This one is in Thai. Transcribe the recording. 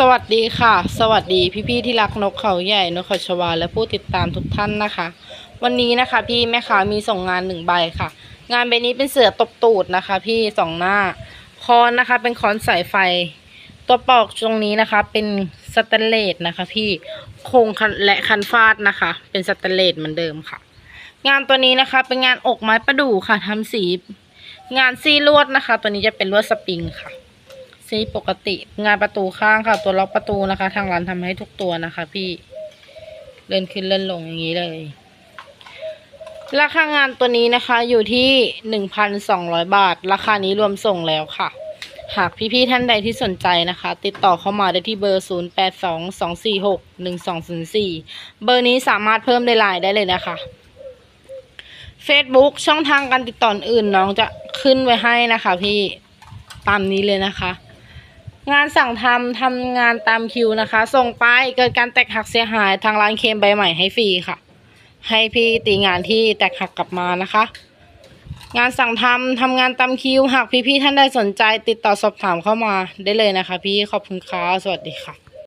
สวัสดีค่ะ สวัสดีพี่ๆที่รักนกเขาใหญ่นกเขาชวาและผู้ติดตามทุกท่านนะคะ วันนี้นะคะพี่แม่ค้ามีส่งงานหนึ่งใบค่ะ งานใบนี้เป็นเสือตบตูดนะคะ พี่สองหน้าคอนนะคะ เป็นคอนสายไฟ ตัวปอกตรงนี้นะคะ เป็นสแตนเลสนะคะ พี่โครงและคันฟาดนะคะ เป็นสแตนเลสเหมือนเดิมค่ะ งานตัวนี้นะคะเป็นงานอกไม้ประดู่ค่ะทำสี งานซีลวดนะคะ ตัวนี้จะเป็นลวดสปริงค่ะ ซีปกติงานประตูข้างค่ะ ตัวล็อกประตูนะคะ ทางร้านทำให้ทุกตัวนะคะ พี่เลื่อนขึ้นเลื่อนลงอย่างนี้เลย ราคางานตัวนี้นะคะ อยู่ที่หนึ่งพันสองร้อยบาท ราคานี้รวมส่งแล้วค่ะ หากพี่ๆท่านใดที่สนใจนะคะ ติดต่อเข้ามาได้ที่เบอร์ 0 8 2 2 4 6 1 2 0 4 เบอร์นี้สามารถเพิ่มในไลน์ได้เลยนะคะ Facebook ช่องทางการติดต่ออื่นน้องจะขึ้นไว้ให้นะคะ พี่ตามนี้เลยนะคะ งานสั่งทำทำงานตามคิวนะคะ ส่งไปเกิดการแตกหักเสียหายทางร้านเคมใบใหม่ให้ฟรีค่ะ ให้พี่ตีงานที่แตกหักกลับมานะคะ งานสั่งทำทำงานตามคิว หากพี่ๆท่านใดสนใจ ติดต่อสอบถามเข้ามาได้เลยนะคะ พี่ขอบคุณค่ะสวัสดีค่ะ